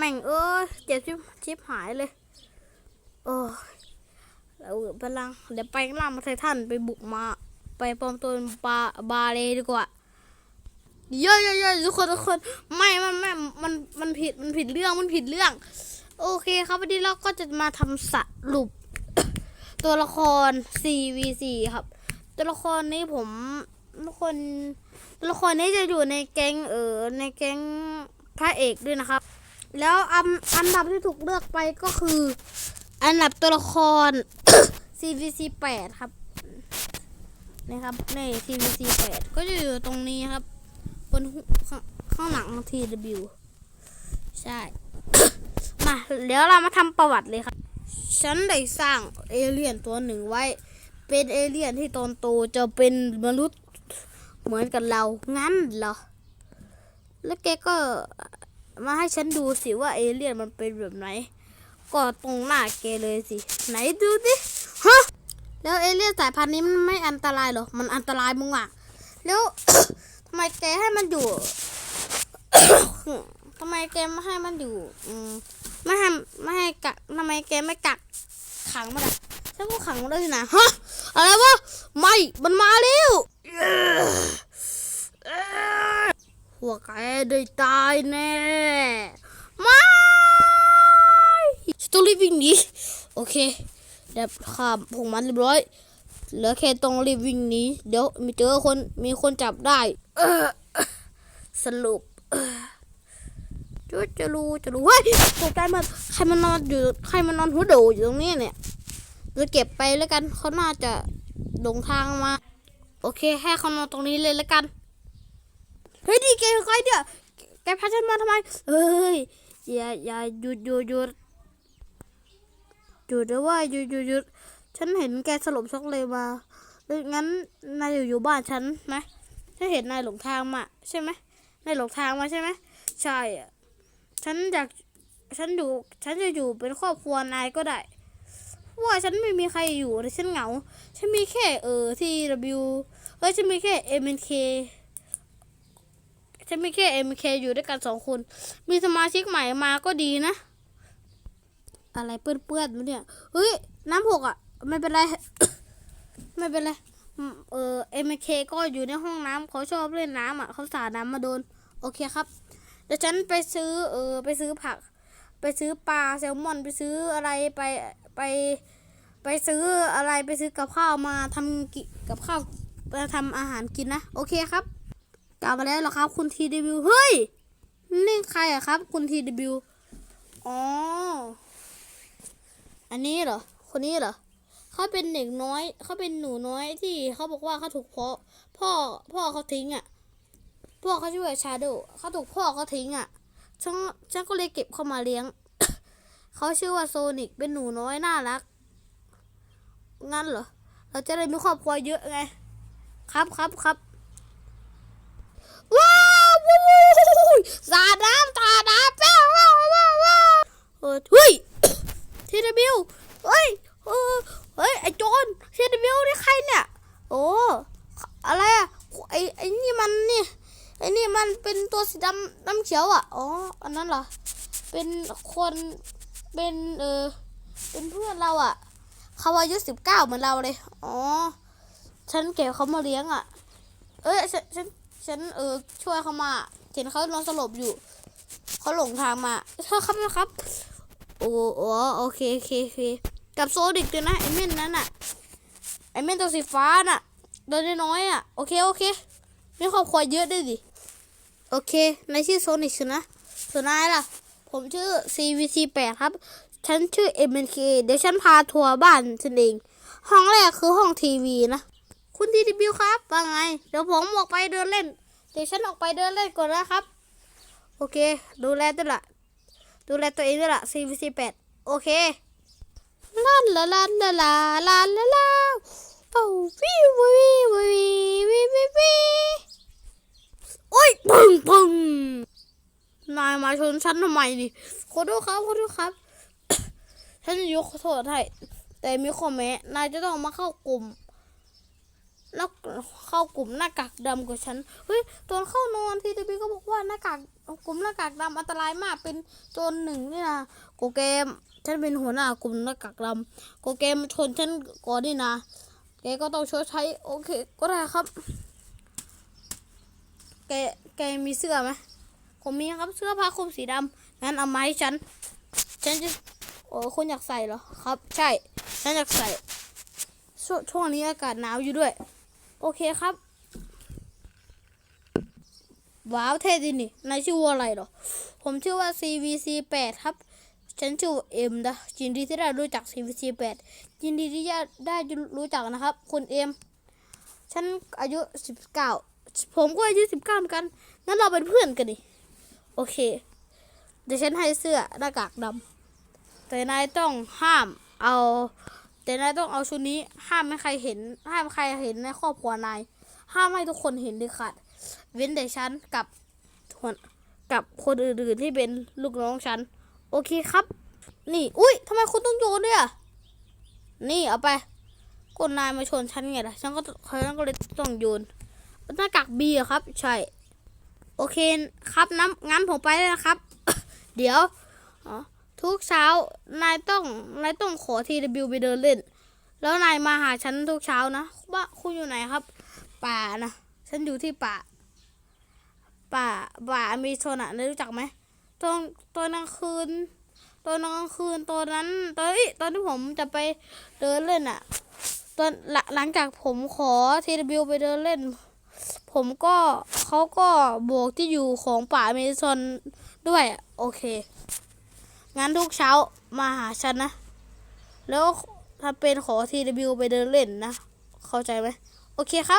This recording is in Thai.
แม่งเออเจ็บชิบชิบหายเลย โอ้เราพลัง เดี๋ยวไปล่ามาไททันไปบุกมา ไปปลอมตัวเป็นปลาบาเลยดีกว่าเยอะเยอะเยอะทุกคนทุกคนไม่ไม่ไม่มันมันผิดมันผิดเรื่องมันผิดเรื่อง โอเคครับวันนี้เราก็จะมาทำสรุป ตัวละคร 4v4 ครับ ตัวละครนี้ผมทุกคนตัวละครนี้จะอยู่ในแก๊งเออในแก๊งพระเอกด้วยนะครับ แล้วอันอันดับที่ถูกเลือกไปก็คือ อันดับตัวละคร CVC 8ครับนะครับใน CVC 8ก็จะอยู่ตรงนี้ครับ บนข้างข้างหลัง TW ใช่ มาเดี๋ยวเรามาทำประวัติเลยครับ ฉันได้สร้างเอเลี่ยนตัวหนึ่งไว้ เป็นเอเลี่ยนที่ตอนโตจะเป็นมนุษย์เหมือนกับเรางั้นเหรอ แล้วแกก็ มาให้ฉันดูสิว่าเอเลี่ยนมันเป็นแบบไหนก็ตรงหน้าแกเลยสิ ไหนดูดิฮะแล้วเอเลี่ยนสายพันธุ์นี้มันไม่อันตรายเหรอ มันอันตรายมึงอะแล้วทำไมแกให้มันอยู่ทำไมแกไม่ให้มันอยู่อืมไม่ให้ไม่ให้กักทำไมแกไม่กักขังมันอะฉันก็ขังมันได้นะฮะ อะไรวะ ไม่ มันมาแล้วหัวแกได้ตายแน่ ไม่ฉันต้องรีบ วิ่งหนีโอเคเดี๋ยวข้ามพวกมันเรียบร้อยเหลือแค่ต้องรีบวิ่งหนีเดี๋ยวมีเจอคนมีคนจับได้สรุปจะจะรู้จะรู้เฮ้ยตกใจมันใครมันนอนอยู่ใครมันนอนหัวโดอยู่ตรงนี้เนี่ยจะเก็บไปแล้วกันเขาน่าจะหลงทางมา โอเคให้เขานอนตรงนี้เลยแล้วกันเฮ้ยดีแกใครเนี่ยแกพาฉันมาทำไมเฮ้ยอย่าอย่าหยุดหยุดหยุด หยุดนะว่าหยุดหยุดหยุดฉันเห็นแกสลบช็อกเลยมาแล้วงั้นนายอยู่อยู่บ้านฉันไหมฉันเห็นนายหลงทางมาใช่ไหมนายหลงทางมาใช่ไหมใช่อะฉันอยากฉันอยู่ฉันจะอยู่เป็นครอบครัวนายก็ได้เพราะว่าฉันไม่มีใครอยู่แต่ฉันเหงา ฉันมีแค่เออที่ W เฮ้ยฉันมีแค่ MNK ฉันมีแค่ MK อยู่ด้วยกันสองคน มีสมาชิกใหม่มาก็ดีนะ อะไรเปื้อนๆวะเนี่ยเฮ้ยน้ำหกอะไม่เป็นไร ไม่เป็นไรอืมเออ MK ก็อยู่ในห้องน้ำเขาชอบเล่นน้ำอะเขาสาดน้ำมาโดน โอเคครับเดี๋ยวฉันไปซื้อเออไปซื้อผัก ไปซื้อปลาแซลมอนไปซื้ออะไรไปไป ไปซื้ออะไรไปซื้อกับข้าวมาทำกิกับข้าวมาทำอาหารกินนะโอเคครับกลับมาแล้วเหรอครับ คุณทีดบิวเฮ้ยนี่ใครอะครับ คุณทีดบิวอ๋อ อันนี้เหรอ คนนี้เหรอเขาเป็นเด็กน้อย เขาเป็นหนูน้อยที่เขาบอกว่าเขาถูกพ่อพ่อพ่อเขาทิ้งอะพ่อเขาชื่อว่าชาโดเขาถูกพ่อเขาทิ้งอะฉันฉันก็เลยเก็บเขามาเลี้ยง เขาชื่อว่าโซนิกเป็นหนูน้อยน่ารัก งั้นเหรอ เราจะได้มีครอบครัวเยอะไง ครับครับครับว้าวว้าวว้าวสาดน้ำตาน้ำแป้วว้าวว้าวว้าวเฮ้ยเฮ้ย ทีดบิวเฮ้ยเออเฮ้ย ไอโจนทีดบิวนี่ใครเนี่ย โอ้ อะไรอะไอไอนี่มันนี่ ไอ้นี่ มันเป็นตัวสีดำดำเขียวอะ อ๋อ อันนั้นเหรอ เป็นคน เป็นเออ เป็นเพื่อนเราอะ เขาอายุสิบเก้าเหมือนเราเลย อ๋อ ฉันเก็บเขามาเลี้ยงอะ เอ้ย ฉัน ฉัน ฉันเออ ช่วยเขามา เห็นเขานอนสลบอยู่ เขาหลงทางมาโทษครับนะครับ โอ้โอโอเคโอเคโอเค กับโซดิกด้วยนะไอเม่นนั้นอะ ไอเม่นตัวสีฟ้าน่ะตัวน้อยอะ โอเค โอเคมีครอบครัวเยอะด้วยดิ โอเค ในชื่อโซนิกนะส่วนนายล่ะ ผมชื่อ CVC 8ครับ ฉันชื่อ MNK เดี๋ยวฉันพาทัวร์บ้านฉันเอง ห้องแรกคือห้องทีวีนะ คุณทีดีบิวครับว่าไง เดี๋ยวผมออกไปเดินเล่น เดี๋ยวฉันออกไปเดินเล่นก่อนนะครับ โอเค ดูแลด้วล่ะดูแลตัวเองด้วยล่ะ CVC 8โอเคลาลาลาลาลาลาลาลาโอ้วิววิววิววิววิววิ โอ้ยปึ้งปึ้งนายมาชนฉันทำไมดิขอโทษครับขอโทษครับ ฉันจะยกโทษให้แต่มีข้อแม้ นายจะต้องมาเข้ากลุ่มแล้วเข้ากลุ่มหน้ากากดำกับฉัน เฮ้ยตอนเข้านอนทีทีบีก็บอกว่าหน้ากากกลุ่มหน้ากากดำอันตรายมาก เป็นโจรหนึ่งนี่นะโกเกม ฉันเป็นหัวหน้ากลุ่มหน้ากากดำโกเกมชนฉันก่อนนี่นะแกก็ต้องชดใช้ โอเค ก็ได้ครับ แก แกมีเสื้อไหมผมมีครับเสื้อผ้าคลุมสีดำงั้นเอามาให้ฉัน ฉันจะ โอ้คุณอยากใส่เหรอ ครับ ใช่ ฉันอยากใส่ช่วงช่วงนี้อากาศหนาวอยู่ด้วย โอเคครับ ว้าวเท่ดีนี่ นายชื่อว่าอะไรเหรอ ผมชื่อว่า CVC 8ครับ ฉันชื่อเอ็มนะยินดีที่ได้รู้จัก CVC 8ยินดีที่ได้รู้จักนะครับ คุณเอ็ม ฉันอายุสิบเก้า ผมก็อายุสิบเก้าเหมือนกัน งั้นเราเป็นเพื่อนกันดิ โอเค เดี๋ยวฉันให้เสื้อหน้ากากดำ แต่นายต้องห้ามเอา แต่นายต้องเอาชุดนี้ ห้ามไม่ใครเห็น ห้ามใครเห็นในครอบครัวนาย ห้ามให้ทุกคนเห็นเด็ดขาดเว้นแต่ฉันกับกับคนอื่นๆที่เป็นลูกน้องฉัน โอเคครับ นี่ อุ้ยทำไมคุณต้องโยนด้วยอะ นี่เอาไปกดนายมาชนฉันไงล่ะ ฉันก็ฉันก็เลยต้องโยน หน้ากากบีอะครับ ใช่ โอเคครับน้ำงั้นผมไปแล้วนะครับ เดี๋ยวทุกเช้านายต้องนายต้องขอทีดบิวไปเดินเล่น แล้วนายมาหาฉันทุกเช้านะว่าคุณอยู่ไหนครับ ป่านะฉันอยู่ที่ป่า ป่าป่ามีโซนอะนายรู้จักไหมตอนตอนกลางคืนตอนกลางคืนตอนนั้นตอนเอ้ตอนที่ผมจะไปเดินเล่นอะตอนหลังจากผมขอทีดบิวไปเดินเล่น ผมก็เขาก็บอกที่อยู่ของป่าเมซอนด้วย โอเค งั้นทุกเช้ามาหาฉันนะ แล้วถ้าเป็นขอทีดบิวไปเดินเล่นนะ เข้าใจไหม โอเคครับ